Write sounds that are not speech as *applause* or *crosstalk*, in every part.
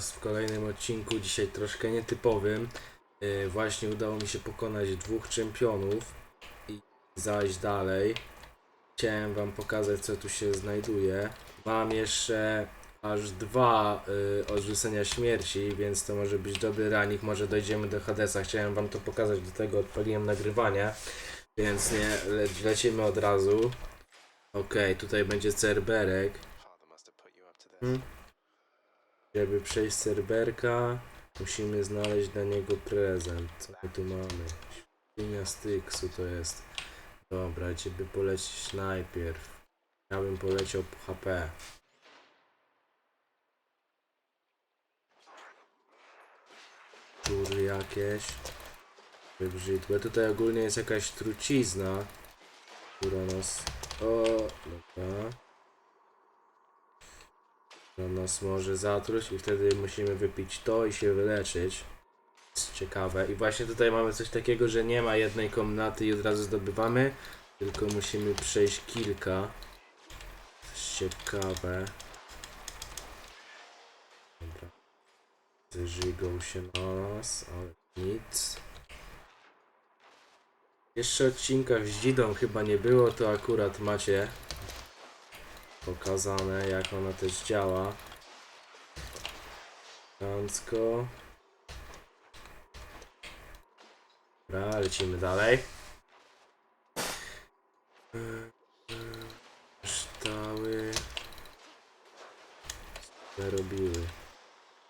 W kolejnym odcinku, dzisiaj troszkę nietypowym. Yy, właśnie udało mi się pokonać dwóch czempionów i zajść dalej. Chciałem Wam pokazać, co tu się znajduje. Mam jeszcze aż dwa yy, odrzucenia śmierci, więc to może być dobry ranik. Może dojdziemy do Hadesa. Chciałem Wam to pokazać, do tego odpaliłem nagrywanie, więc nie le lecimy od razu. Okej, tutaj będzie Cerberek. Father Żeby przejść serwerka, musimy znaleźć dla niego prezent. Co my tu mamy? Świnia Styksu to jest. Dobra, gdzie by polecieć najpierw? Ja bym poleciał po HP. Tury jakieś. Wybrzydłe. Tutaj ogólnie jest jakaś trucizna, która nas... O, dobra która nas może zatruć i wtedy musimy wypić to i się wyleczyć. Jest ciekawe. I właśnie tutaj mamy coś takiego, że nie ma jednej komnaty i od razu zdobywamy, tylko musimy przejść kilka. Coś ciekawe. Dobra. Zżygał się na nas, ale nic. Jeszcze odcinka z Dzidą chyba nie było, to akurat macie pokazane, jak ona też działa. Elegancko. Dobra, lecimy dalej. Ształy. Robiły?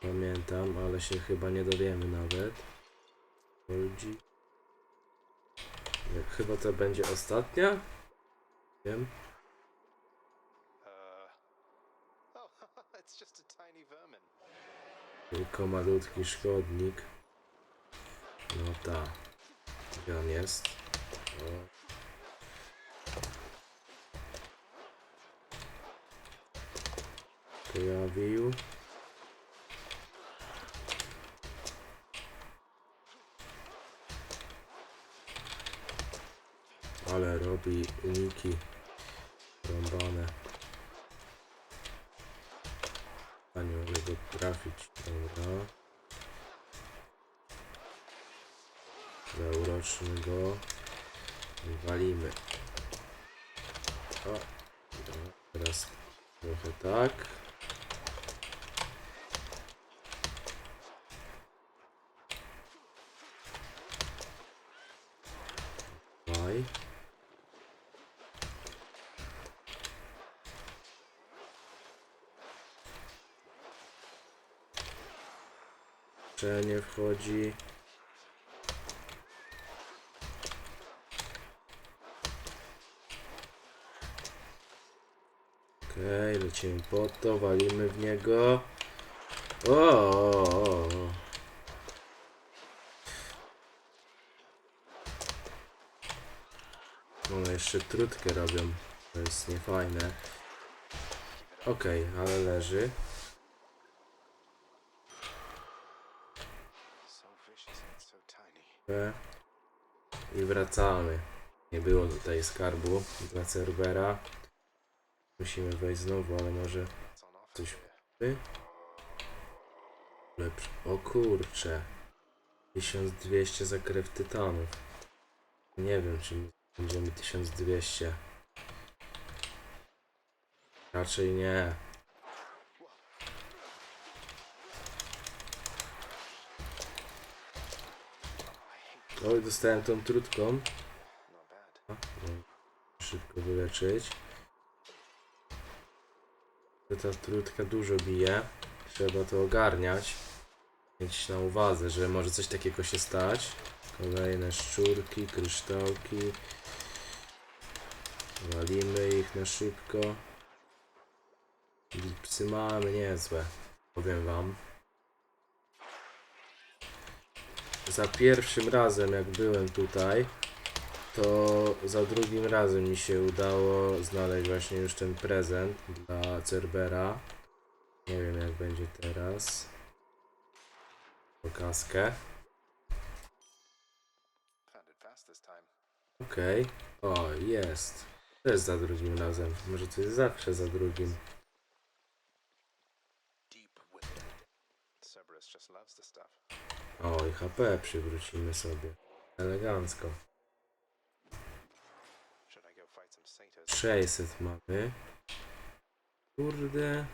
Pamiętam, ale się chyba nie dowiemy nawet. Jak Chyba to będzie ostatnia? Wiem. Uh, oh, it's just a tiny vermin. Tylko malutki szkodnik. No ta. Gdzie on jest? O. Pojawił. Ale robi uniki. Rąbane. Trafić. Dobra. Zauroczmy go. Walimy. O. Dobra. Teraz trochę tak. Nie wchodzi. Okej, lecimy po to, walimy w niego. O, o. One jeszcze trutkę robią. To jest niefajne. Okej, ale leży. E. I wracamy. Nie było tutaj skarbu dla Cerbera. Musimy wejść znowu, ale może coś? Lepszy. O kurcze. 1200 za krew tytanów. Nie wiem, czy my będziemy 1200. Raczej nie. Oj, dostałem tą trutką. Szybko wyleczyć. Ta trutka dużo bije. Trzeba to ogarniać. Mieć na uwadze, że może coś takiego się stać. Kolejne szczurki, kryształki. Walimy ich na szybko. Psy mamy niezłe. Powiem wam. Za pierwszym razem jak byłem tutaj, to za drugim razem mi się udało znaleźć właśnie już ten prezent dla Cerbera. Nie wiem jak będzie teraz. Time. Okej. O, jest. To jest za drugim razem. Może to jest zawsze za drugim. O, i HP przywrócimy sobie. Elegancko. Should I go fight some satyrs? 600 mamy. Kurde.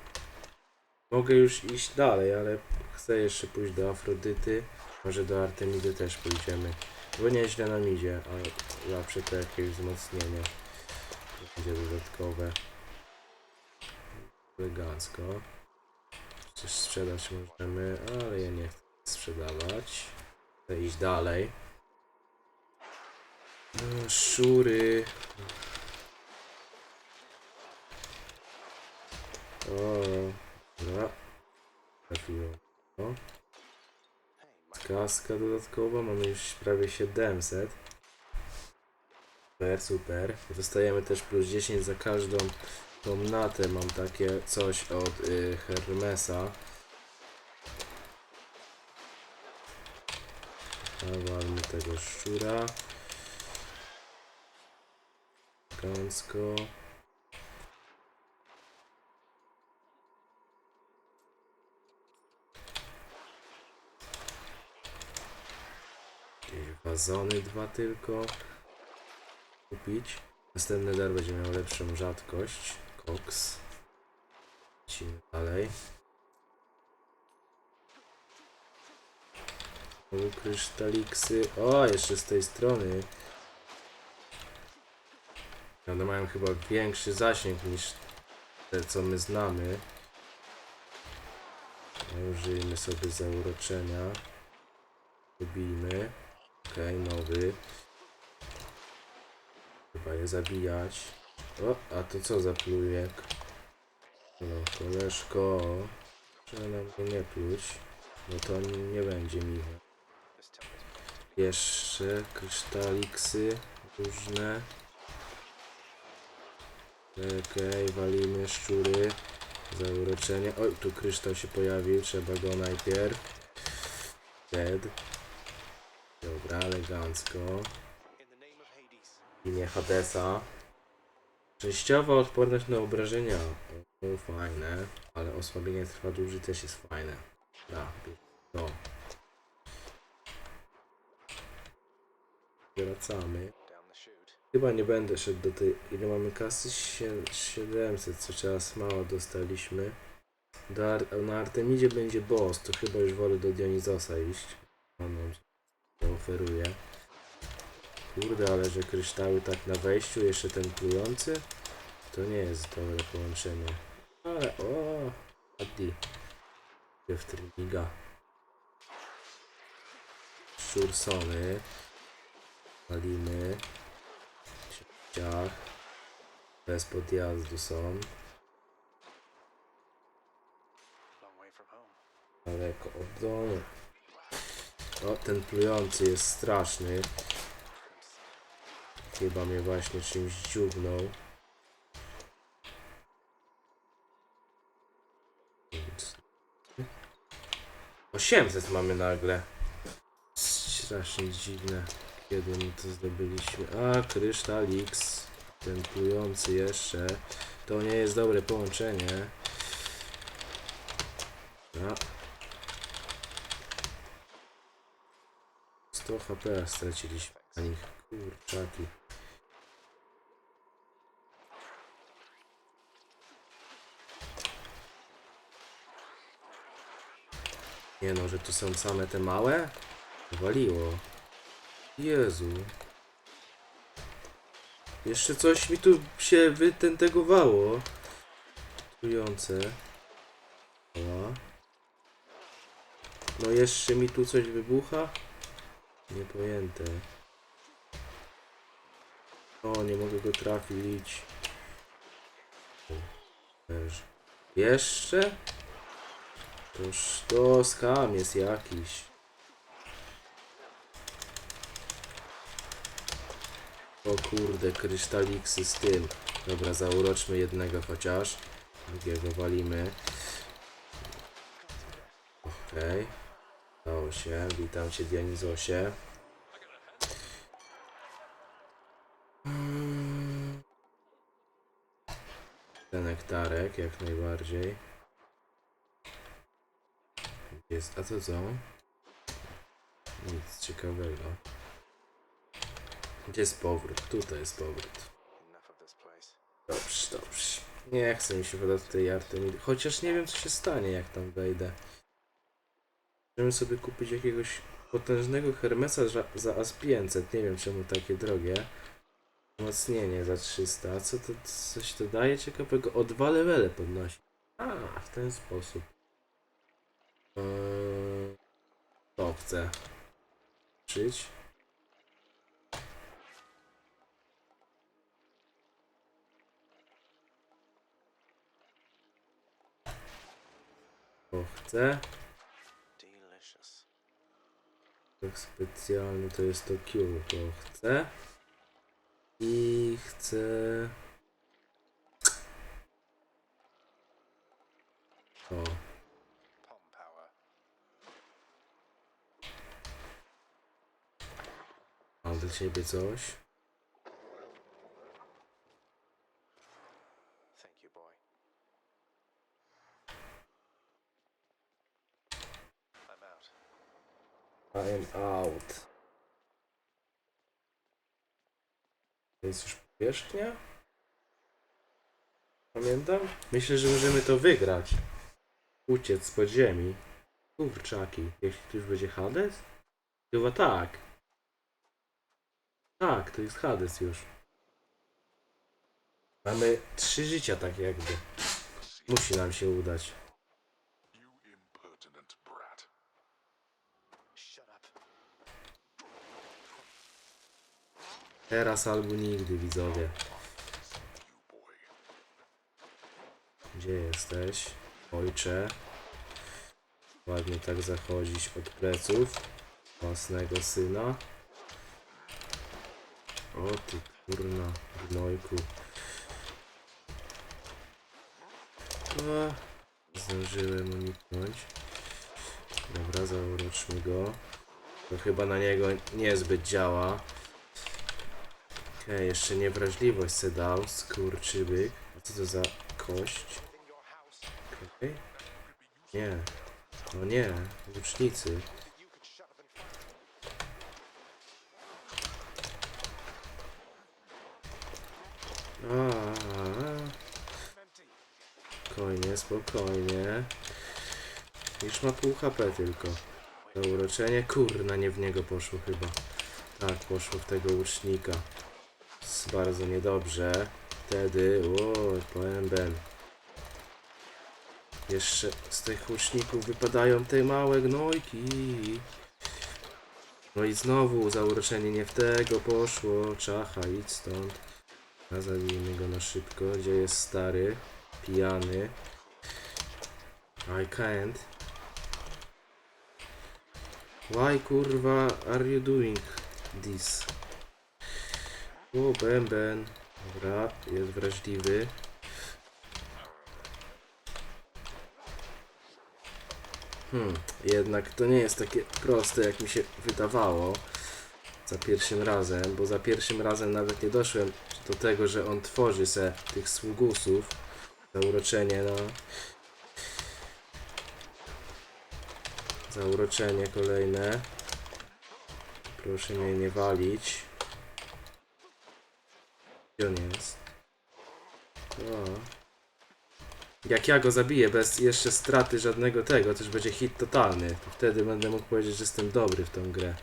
Mogę już iść dalej, ale chcę jeszcze pójść do Afrodyty. Może do Artemidy też pójdziemy. Bo nieźle nam idzie, ale zawsze to jakieś wzmocnienie. Będzie dodatkowe. Elegancko. Coś sprzedać możemy, ale ja nie chcę sprzedawać. Chcę iść dalej. No, Szury. O, dobra. Trafiło. Kaska dodatkowa, mamy już prawie 700. Super, super. Dostajemy też plus 10 za każdą komnatę. Mam takie coś od y, Hermesa. Zawalmy tego szczura. Jakieś wazony dwa tylko. Kupić. Następny dar będzie miał lepszą rzadkość. Cox. Lecimy dalej. Krysztaliksy. O, jeszcze z tej strony. One mają chyba większy zasięg niż te, co my znamy. Użyjmy sobie zauroczenia. Lubimy. Okej, nowy. Chyba je zabijać. O, a to co za plujek? No, koleżko. Trzeba nam go nie pluć. No to nie będzie miłe. Jeszcze krysztaliksy różne. Okej, walimy szczury. Zauroczenie. Oj, tu kryształ się pojawił, trzeba go najpierw. Dead. Dobra, elegancko. Imię Hadesa. Częściowa odporność na obrażenia. O, fajne, ale osłabienie trwa dłużej też jest fajne. Da, to. Wracamy. Chyba nie będę szedł do tej. Ile mamy kasy? Sie- 700, co czas mało dostaliśmy. Do Ar na Artemidzie będzie boss, to chyba już wolę do Dionizosa iść. On nam to oferuje. Kurde, ale że kryształy tak na wejściu, jeszcze ten plujący, to nie jest dobre połączenie. Ale o, Adi. W Triniga. Szursony. Maliny. Ciach. Bez podjazdu są. Daleko od domu. O, ten plujący jest straszny. Chyba mnie właśnie czymś dziubnął. 800 mamy nagle. Strasznie dziwne. Kiedy to zdobyliśmy? A, kryształ X. Ten plujący jeszcze. To nie jest dobre połączenie. A. 100 HP straciliśmy na nich. Kurczaki. Nie no, że tu są same te małe? Waliło. Jezu. Jeszcze coś mi tu się wytentegowało. Trujące. No jeszcze mi tu coś wybucha? Niepojęte. O, nie mogę go trafić. Jeszcze? Toż to skam jest jakiś. O kurde, krysztaliksy z tym. Dobra, zauroczmy jednego chociaż. Drugiego walimy. Okej. Udało się. Witam cię Dionizosie. Ten nektarek jak najbardziej. Jest, a to co? Nic ciekawego. Gdzie jest powrót? Tutaj jest powrót. Dobrze, dobrze. Nie chcę mi się wydać tej Artemidy. Chociaż nie wiem, co się stanie, jak tam wejdę. Możemy sobie kupić jakiegoś potężnego Hermesa za, za as 500. Nie wiem, czemu takie drogie. Wzmocnienie za 300. A co to, coś to daje ciekawego? O dwa levele podnosi. A, w ten sposób. Eee, to chcę. Czyć. To chcę. Tak specjalny to jest to Q, to chcę. I chcę... O, mam dla ciebie coś. Thank you, boy. I'm out. I am out. To jest już powierzchnia? Pamiętam? Myślę, że możemy to wygrać. Uciec z podziemi. Kurczaki. Jeśli to już będzie Hades? Chyba tak. Tak, to jest Hades już. Mamy trzy życia tak jakby. Musi nam się udać. Teraz albo nigdy, widzowie. Gdzie jesteś? Ojcze. Ładnie tak zachodzić od pleców własnego syna. O ty kurna, gnojku. O, zdążyłem uniknąć. Dobra, zauroczmy go. To chyba na niego niezbyt działa. Okej, jeszcze niewrażliwość se dał, skurczybyk. Co to za kość? Okej. Nie. No nie, łucznicy. spokojnie, spokojnie. Już ma pół HP tylko. Zauroczenie, kurna, nie w niego poszło chyba. Tak, poszło w tego łucznika. Bardzo niedobrze. Wtedy, o, powiem ben. Jeszcze z tych łuczników wypadają te małe gnojki. No i znowu zauroczenie nie w tego poszło. Czacha, idź stąd. A zabijmy go na szybko. Gdzie jest stary? Pijany. I can't. Why kurwa are you doing this? O, bęben. Dobra, jest wrażliwy. Hmm, jednak to nie jest takie proste, jak mi się wydawało za pierwszym razem, bo za pierwszym razem nawet nie doszłem do tego, że on tworzy se tych sługusów. Zauroczenie, no. Zauroczenie kolejne. Proszę mnie nie walić. Gdzie on jest? O. Jak ja go zabiję bez jeszcze straty żadnego tego, to już będzie hit totalny. To wtedy będę mógł powiedzieć, że jestem dobry w tą grę.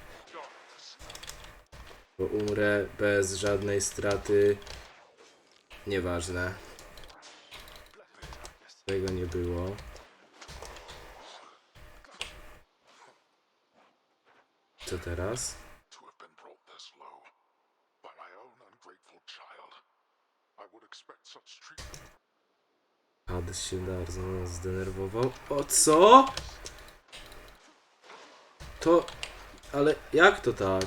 Bo umrę bez żadnej straty. Nieważne. Tego nie było. Co teraz? Hades się bardzo zdenerwował. O co? To... Ale jak to tak?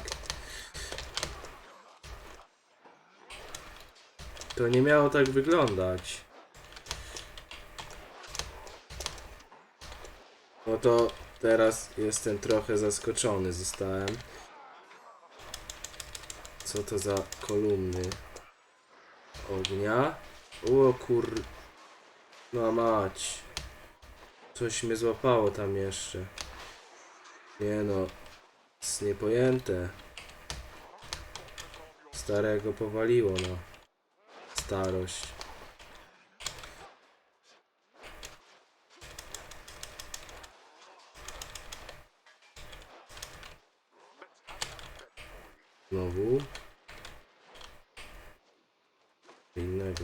To nie miało tak wyglądać. No to teraz jestem trochę zaskoczony zostałem. Co to za kolumny ognia? O kur... No mać. Coś mnie złapało tam jeszcze. Nie no, jest niepojęte. Starego powaliło, no. Starość. Znowu.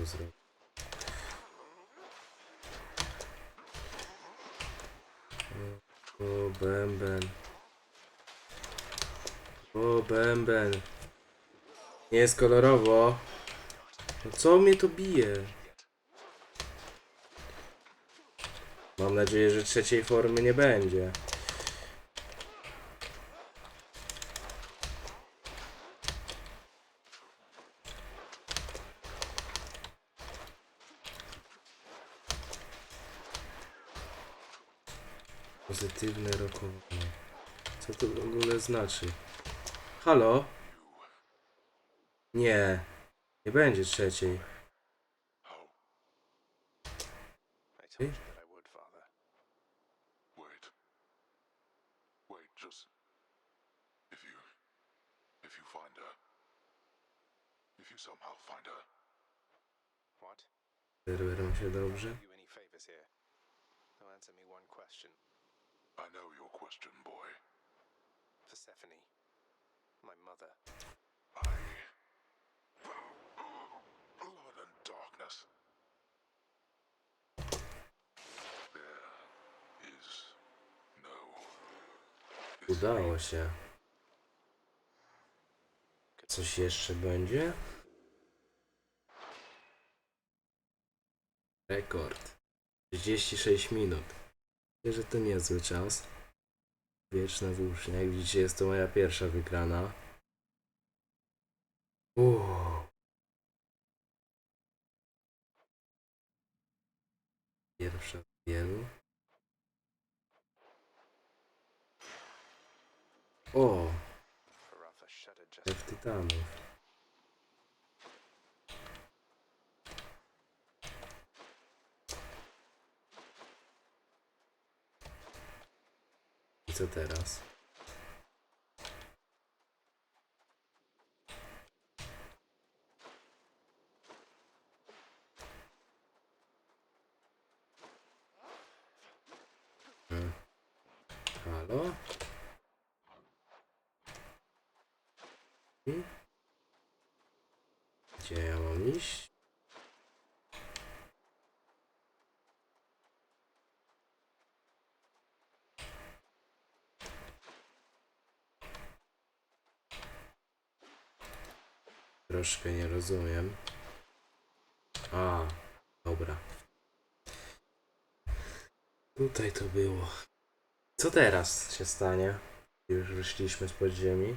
Zrobię. O, bęben. O, bęben. Nie jest kolorowo. No co mnie to bije? Mam nadzieję, że trzeciej formy nie będzie. Pozytywne rokowanie. Co to w ogóle znaczy? Halo? Nie. Nie będzie trzeciej. How? I told you that I would, Father. Wait. Wait, just. If you. If you find her. If you somehow find her. What? Serwer mi się dobrze. Do you any favors here? Now answer me one question. I know your question, My mother. I. Blood and darkness. There is no. Udało się. Coś jeszcze będzie? Rekord. 36 minut. Myślę, że to niezły czas. Wieczna włócznia. Jak widzicie, jest to moja pierwsza wygrana. Uuu. Pierwsza z wielu. O! Jak tytanów. Co teraz? Hmm. Halo? Hmm? Gdzie ja mam iść? Troszkę nie rozumiem. A, dobra. Tutaj to było. Co teraz się stanie? Już wyszliśmy z podziemi.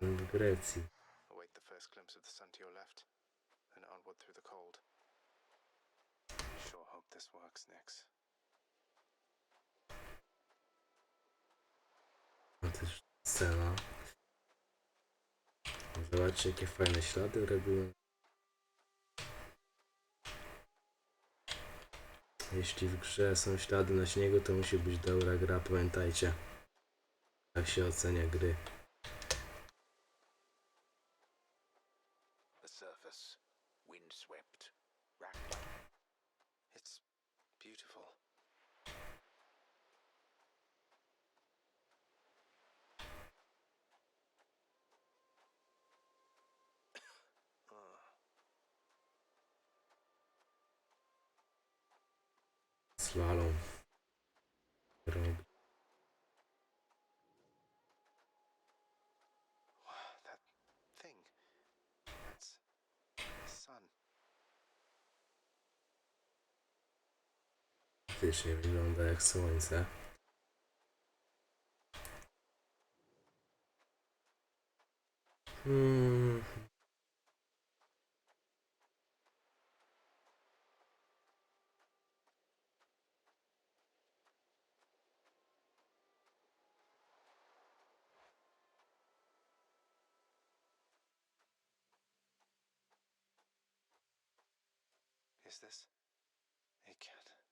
W Grecji. await the first glimpse of the sun to your left, then onward through the cold. Sure hope this works, Nix. No też scena. Zobaczcie jakie fajne ślady robiłem. Jeśli w grze są ślady na śniegu, to musi być dobra gra, pamiętajcie. Tak się ocenia gry. Faktycznie wygląda jak słońce. Hmm. Is this? It can't.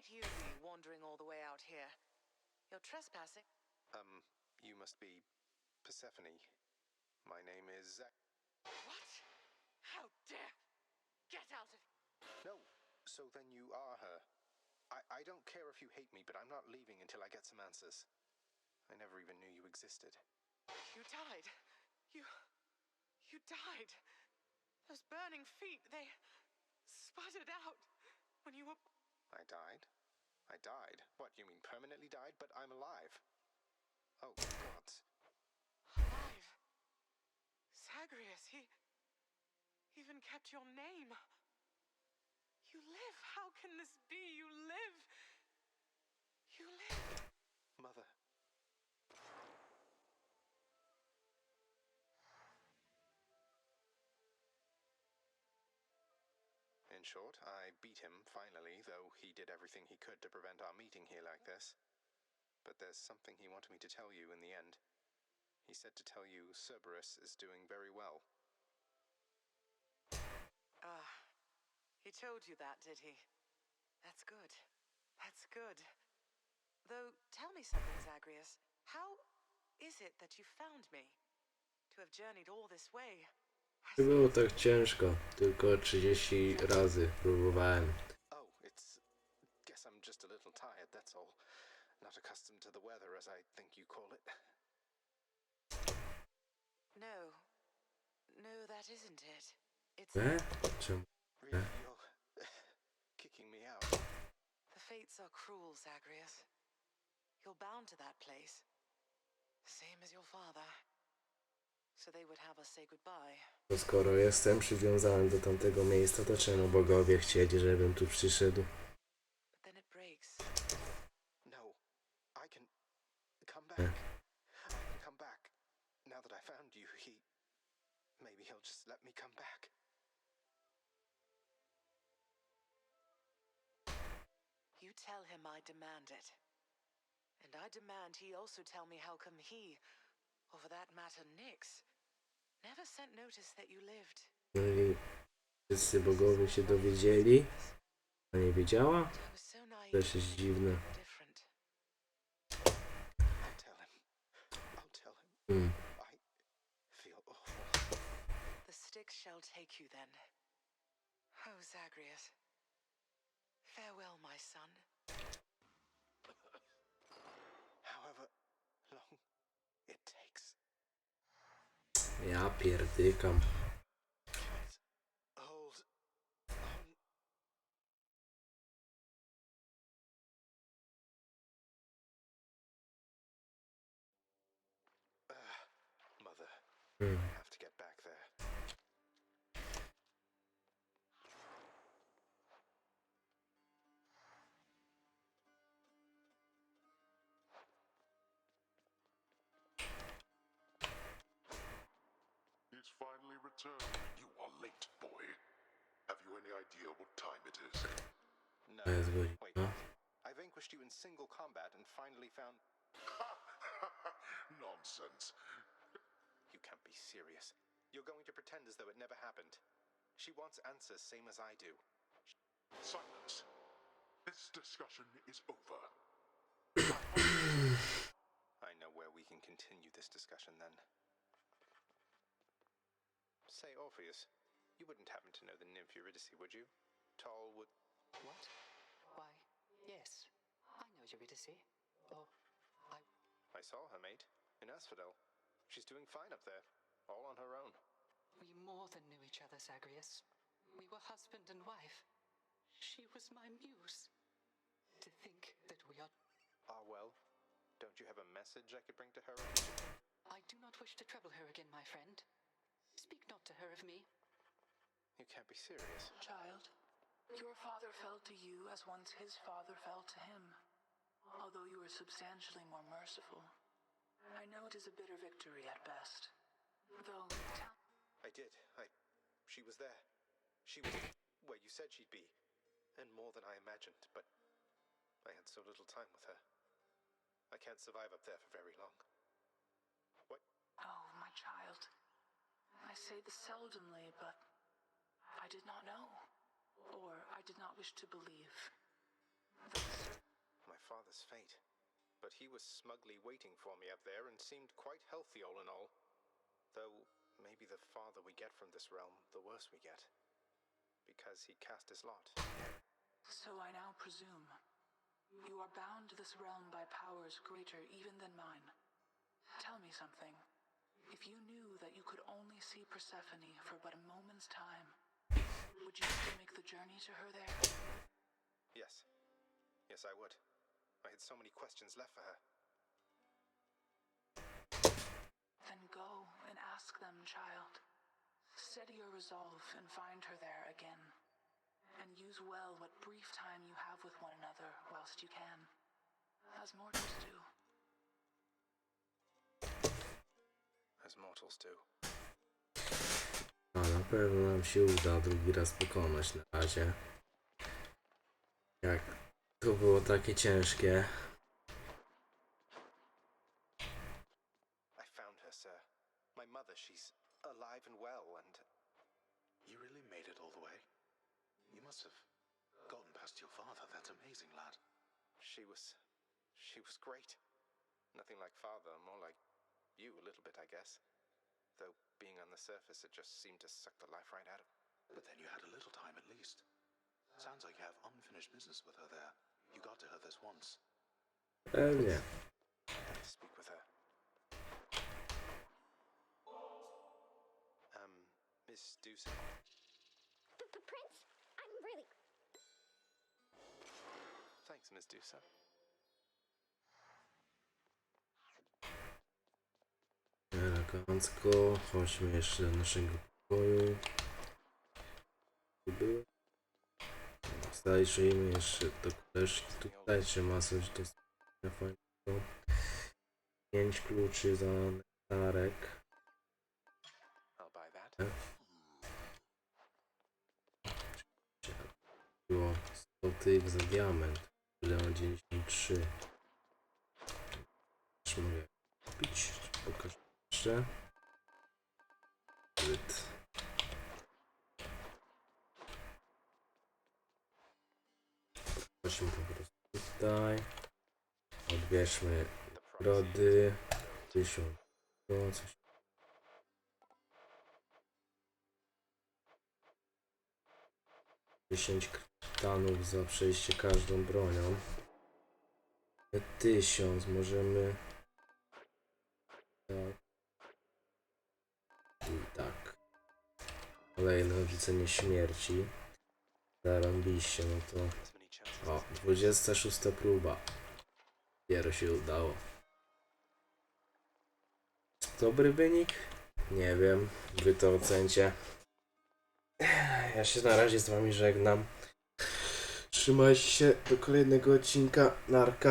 Might you be wandering all the way out here? You're trespassing. Um, you must be Persephone. My name is Zac. What? How dare! Get out of No, so then you are her. I, I don't care if you hate me, but I'm not leaving until I get some answers. I never even knew you existed. You died. You. You died. Those burning feet, they sputtered out when you were. I died? I died? What, you mean permanently died? But I'm alive. Oh, God. alive. Zagreus, he even kept your name. You live. How can this be? You live. You live. Mother. Short, I beat him finally, though he did everything he could to prevent our meeting here like this. But there's something he wanted me to tell you in the end. He said to tell you Cerberus is doing very well. Ah, he told you that, did he? That's good. That's good. Though, tell me something, Zagreus. How is it that you found me? To have journeyed all this way. Nie było tak ciężko, tylko 30 razy próbowałem. Oh, it's. Guess I'm just a little tired, that's all. Not accustomed to the weather, as I think you call it. No. No, that isn't it. It's E? Czemu? Really, you're *sighs* kicking me out. the fates are cruel, Zagreus. You're bound to that place. Same as your father. Bo skoro jestem przywiązany do tamtego miejsca, to czemu bogowie chcieli, żebym tu przyszedł? You tell him I demand it. And I demand he also tell me how come he, or for that matter, Nix, No i wszyscy bogowie się dowiedzieli, a nie wiedziała? Naive Też jest dziwne. Hmm. I feel awful. The Styx shall take you then. Oh, Zagreus. Farewell, my son. Ja pierdykam. Please, hold on. Ugh, mother, Hmm. Finally returned. You are late, boy. Have you any idea what time it is? No. To jest godzina. Wait. I vanquished you in single combat and finally found. *laughs* Nonsense. You can't be serious. You're going to pretend as though it never happened. She wants answers, same as I do. Silence. This discussion is over. *coughs* I know where we can continue this discussion then. Say, Orpheus, you wouldn't happen to know the nymph Eurydice, would you? Tall wood. What? Why, yes. I know Eurydice. Oh, I. I saw her, mate, in Asphodel. She's doing fine up there, all on her own. We more than knew each other, Zagreus. We were husband and wife. She was my muse. To think that we are. Ah, well, don't you have a message I could bring to her? I do not wish to trouble her again, my friend. Speak not to her of me. You can't be serious. Child, your father fell to you as once his father fell to him. Although you were substantially more merciful. I know it is a bitter victory at best. Though, tell I did. I. She was there. She was where you said she'd be. And more more than I imagined, but I had so little time with her. I can't survive up there for very long. What? Oh, my child. I say this seldomly, but I did not know. Or I did not wish to believe. Thus, My father's fate. But he was smugly waiting for me up there and seemed quite healthy all in all. Though, maybe the farther we get from this realm, the worse we get. Because he cast his lot. so I now presume you are bound to this realm by powers greater even than mine. Tell me something. If you knew that you could only see Persephone for but a moment's time, would you still make the journey to her there? Yes. Yes, I would. I had so many questions left for her. Then go and ask them, child. Steady your resolve and find her there again. And use well what brief time you have with one another whilst you can. As mortals do. As mortals do. A na pewno nam się uda drugi raz pokonać na razie. Jak to było takie ciężkie. I found her, sir. My mother, she's alive and well, and You really made it all the way? You must have gotten past your father. That's amazing, lad. she was. she was great. Nothing like father, more like you a little bit, I guess. Though being on the surface, it just seemed to suck the life right out of But then you had a little time at least. Sounds like you have unfinished business with her there. You got to her this once. Pewnie. to speak with her. Um, Miss Deuce. P- p- Prince, I'm really. Thanks, Miss Dusa. Elegancko. Chodźmy jeszcze do naszego pokoju. Zajrzyjmy jeszcze do koleżki tutaj, czy ma coś do sprawdzenia fajnego. Pięć kluczy za nektarek. Było 100 tych za diament. Leon 93. Czy mogę kupić? Pokaż jeszcze. Chodźmy po prostu tutaj. Odbierzmy The price. rody. 1000. To coś. Dziesięć kryptanów za przejście każdą bronią. Tysiąc możemy. Tak. Kolejne odrzucenie śmierci. Zarąbiście, no to. O, as 26 próba. Dopiero się udało. Dobry wynik? Nie wiem. Wy to ocencie. Ja się na razie z wami żegnam. Trzymajcie się do kolejnego odcinka. Narka.